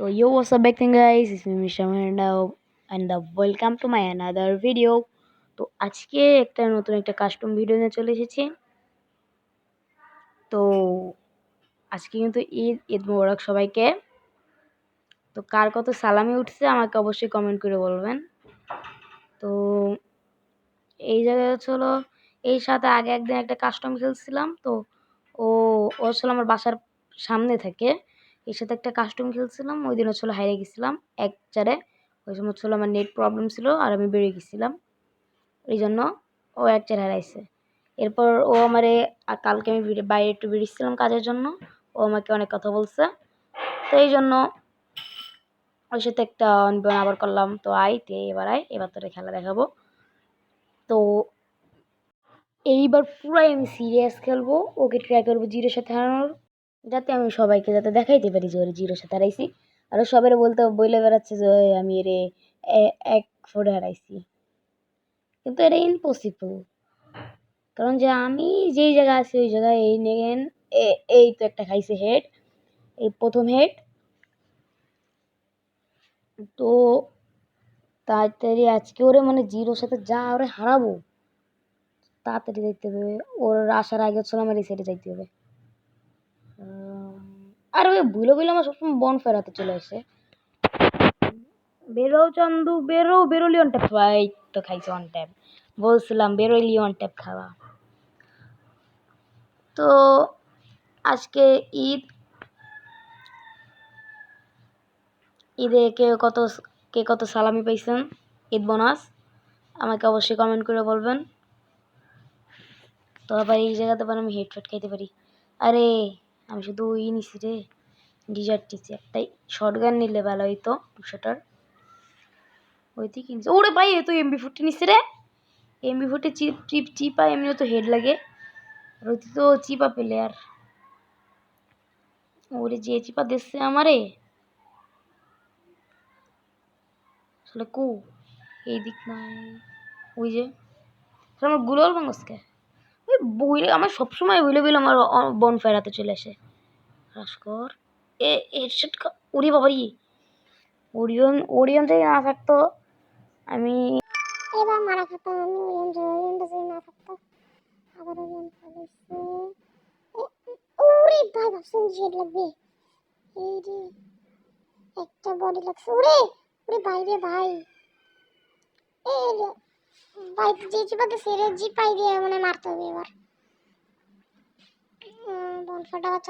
তো yo, what's up, back guys? Me, Misha Miranda, and welcome to my another video. তো আজকে একটা নতুন একটা কাস্টম ভিডিও নিয়ে চলে এসেছি। তো আজকে কিন্তু ঈদ ঈদ মোবারক সবাইকে। তো কার কত সালামি উঠছে, আমাকে অবশ্যই কমেন্ট করে বলবেন। তো এই জায়গায় হলো এই সাথে আগে একদিন একটা কাস্টম খেলছিলাম, তো ও ও ছিল আমার বাসার সামনে থেকে। এর সাথে একটা কাস্টম খেলছিলাম, ওই দিন হচ্ছিল হারিয়ে গেছিলাম। এক চারে, ওই সময় হচ্ছিল আমার নেট প্রবলেম ছিল আর আমি বেরিয়ে গেছিলাম। এই জন্য ও এক চার হারাইছে। এরপর ও আমারে কালকে আমি বাইরে একটু বেরিয়েছিলাম কাজের জন্য, ও আমাকে অনেক কথা বলছে। তো এই জন্য ওর সাথে একটা অনবন আবার করলাম। তো আই তে এবার আয়, এবার তোরে খেলা দেখাবো। তো এইবার পুরো আমি সিরিয়াস খেলব, ওকে ট্রাই করব জিরোর সাথে হারানোর। যাতে আমি সবাইকে যাতে দেখাইতে পারি যে ওর জিরোর সাথে হারাইছি। আরও সবাই বলতে বলে বেড়াচ্ছে যে আমি এর এক ফোরে হারাইছি। কিন্তু এটা ইম্পসিবল কারণ যে আমি যেই জায়গায় আছি, ওই জায়গায় এই নেগেন এই তো একটা খাইছে হেড এই প্রথম হেড তো তাড়াতাড়ি আজকে ওরে মানে জিরোর সাথে যা ওরে হারাবো, তাড়াতাড়ি যাইতে হবে। ওর আসার আগে হচ্ছিল আমার এই সাইডে যাইতে হবে। আর ওই বুলো বুলো আমার সবসময় বন ফেরাতে চলে আসে। বেরো চন্দু, বেরো বেরোলি অন ট্যাপ তো খাইছে অন ট্যাপ বলছিলাম বেরোলি অন ট্যাপ খাওয়া। তো আজকে ঈদ। ঈদে কে কত কে কত সালামি পাইছেন? ঈদ বোনাস আমাকে অবশ্যই কমেন্ট করে বলবেন। তো আবার এই জায়গাতে আবার আমি হেডফেট খাইতে পারি। আরে আমি শুধু ওই নিছি রে ডিজার্ট নিছি। একটাই শর্ট গান নিলে ভালো হইতো দুশোটার ওই কিনছি। ওরে ভাই, এ তো এমবি ফোরটি নিছি রে। এমবি ফোরটি চিপ চিপ চিপা এমনি তো হেড লাগে। আর ওই তো চিপা পেলে আর ওরে যে চিপা দিচ্ছে আমারে। আসলে কু, এই দিক নাই। ওই যে আমারগুলোর ওই বইলে আমার সবসময় বইলে বইলে আমার বন ফেরাতে চলে আসে। ভাস্কর এ হেডসেট উড়ি বাবারি ওরিয়ন ওরিয়ন যদি না থাকতো, আমি এবার মারা আমি, ওরিয়ন ওরিয়নটা যদি না থাকতো। আবার ওরিয়ন ওরে লাগবে। এই একটা বডি লাগছে। ওরে ওরে ভাই রে ভাই। এই ভাই যে চিপাতে সেরে পাই দিয়ে মানে মারতে হবে এবার। বনফাটা আবার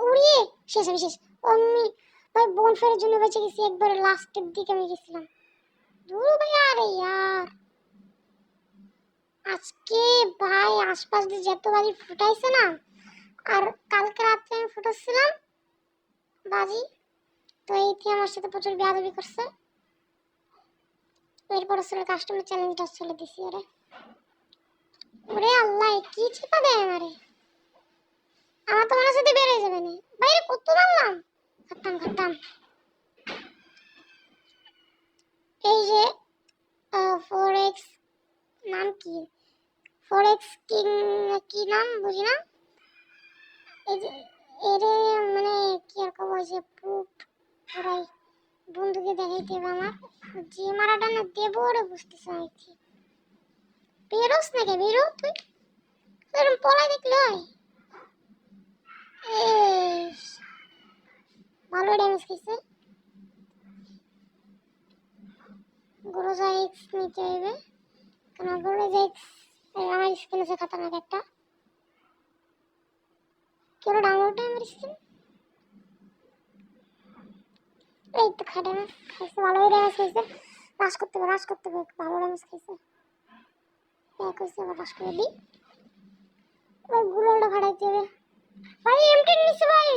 উড়িয়ে! শেষ আমি শেষ। আমি, ভাই বনফায়ারের জন্য বেঁচে গেছি, একবার লাস্টের দিকে আমি গেছিলাম। দূর ভাই, আরে ইয়ার! আজকে ভাই, আশপাশ দিয়ে যত বাজি ফুটাইছে না, আর কালকে রাত্রে আমি ফুটাচ্ছিলাম বাজি, তো এইটি আমার সাথে প্রচুর বেয়াদবি করছে। এরপর আসলে কাস্টমার চ্যালেঞ্জটা চলে দিছি আরে ওরে আল্লাহ কি চিপা দেয় আমারে? আমার তো মনে সাথে বের হয়ে যাবে না। বাইরে কত মারলাম খাটতাম খাটতাম এই যে ফোর এক্স নাম কি? ফোর এক্স কিং কি নাম? বুঝি না? এই যে, এরে মানে কি আর কব যে প্রুফ পুরাই বন্ধুকে দেখাইতে হবে আমার যে মারাটা না দেবো ওরে বুঝতেছে আর কি বেরোস নাকি বেরো তুই এরকম পলাই দেখলে হয় ভালো ড্যামেজ খেয়েছে গোরোজা এক্স নিতে হবে কারণ গোরোজা এক্স আমার স্কিন আছে খতরনাক একটা কেউ ডাউনলোড আমার স্কিন এই তো খাটে না খাইছে ভালোই ড্যামেজ খাইছে রাশ করতে হবে রাশ করতে হবে ভালো ড্যামেজ খাইছে। এক হয়েছে আবার রাশ করে দিই। ওই গুলোটা ফাটাইতে হবে ভাই এমটি নিছে ভাই।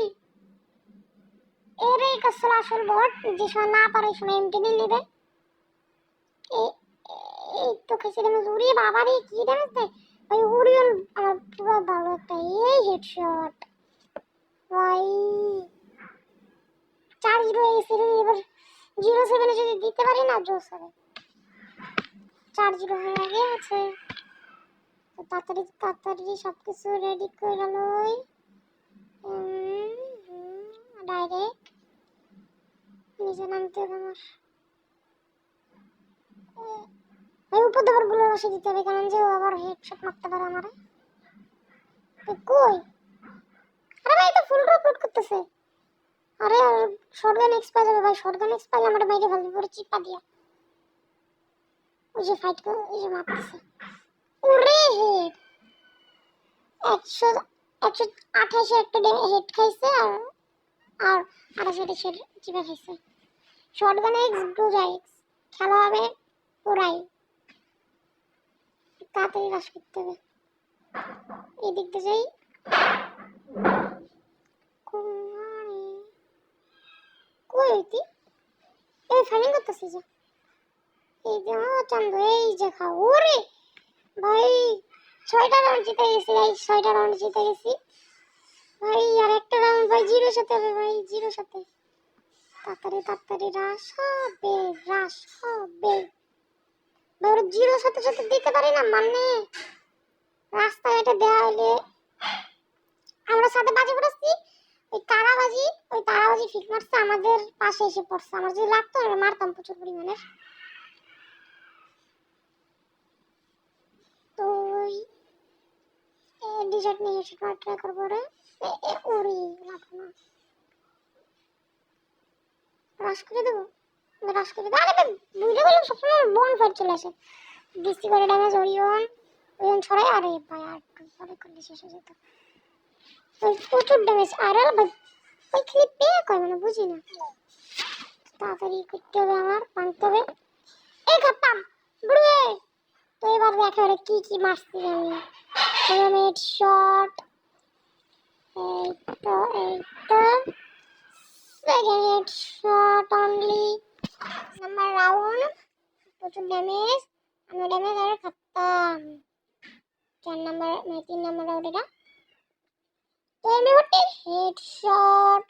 এর এই কাসলা আসল বট, যে সময় না পারে সময় এমটি নিয়ে নেবে। এই তো খেসে ড্যামেজ উড়ি বাবা রে, কি ড্যামেজ দেয়। ভাই উড়িয়ন আমার পুরো ভালো একটা এই হেডশট ভাই। চার জিরো এসে এবার জিরো সেভেনে যদি দিতে পারি না জোস হবে। চার জিরো হয়ে গেছে তাড়াতাড়ি তাড়াতাড়ি সব কিছু রেডি করে লই। ডাইরেক্ট নিচে নামতে হবে আমার। এ- ভাই উপর দেবারগুলো বসে দিতে হবে, কারণ যে ও আবার হেডশট মারতে পারে আমারে। কই? আরে ভাই তো ফুল ড্রপ করতেছে। আরে শর্টগান এক্স পাওয়া যাবে ভাই শর্টগান এক্স আমার বাইরে ভালো করে চিপা দিয়া। ওই যে ফাইট করে, ওই যে মারতেছে। ওরে হেড একশো একশো আঠাশে একটা হেড খাইছে আর আর আঠাশে হেড চিপা খাইছে। শর্টগান এক্স ব্রোজা এক্স খেলা হবে ওরাই তাড়াতাড়ি রাশ করতে হবে। এই দিক দিয়ে যাই কুমারী কই হইতি ফাইনিং করতেছি যে। এই যে চান্দ এই যে খাও ওরে! ভাই, ছয়টা রাউন্ড জিতে গেছি, ভাই, ছয়টা রাউন্ড জিতে গেছি। ভাই, আর একটা রাউন্ড ভাই, জিরোর সাথে হবে, ভাই, জিরোর সাথে। তাড়াতাড়ি তাড়াতাড়ি, রাশ হবে রাশ হবে। ভাই জিরোর সাথে সাথে দিতে পারি না মানে? রাস্তায় এটা দেওয়া হলে আমরা সাথে বাজি পড়েছি ওই তারাবাজি ওই তারাবাজি ফিক মারছে, আমাদের পাশে এসে পড়ছে। আমার যদি লাগতো মারতাম প্রচুর পরিমাণে। তো ডিজার্ট নিয়ে এসে ট্রাই করব রে। ওরে লাগো না। রাশ করে দেবো? রাশ করে দেবো? আরে বুঝতে পারলাম সবসময় বন ফাইট চলে আসে। ডিসি করে ড্যামেজ ওরিয়ন ওরিয়ন ছড়াই আরে ভাই, আর পরে করলে শেষ হয়ে যেত। প্রচুর ড্যামেজ আর আর ভাই ওই খালি পেয়ে কয় মানে বুঝি না। তাড়াতাড়ি করতে হবে আমার বাঁধতে হবে। এই খাপ্পাম বুড়ে তো এবার দেখা ওরা কি কি মারছি আমি পিরামিড শট এই তো second head shot only number round প্রচুর ড্যামেজ আমি ড্যামেজ আর খাতাম চার নাম্বার মানে তিন নাম্বার রাউন্ড এটা তো এমনি করতে হেড শট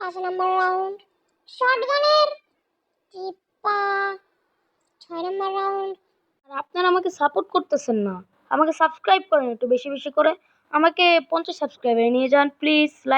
পাঁচ নম্বর রাউন্ড শর্ট গানের চিপা ছয় নম্বর রাউন্ড আর আপনারা আমাকে সাপোর্ট করতেছেন না। আমাকে সাবস্ক্রাইব করেন একটু বেশি বেশি করে। আমাকে পঞ্চাশ সাবস্ক্রাইবার নিয়ে যান প্লিজ লাইক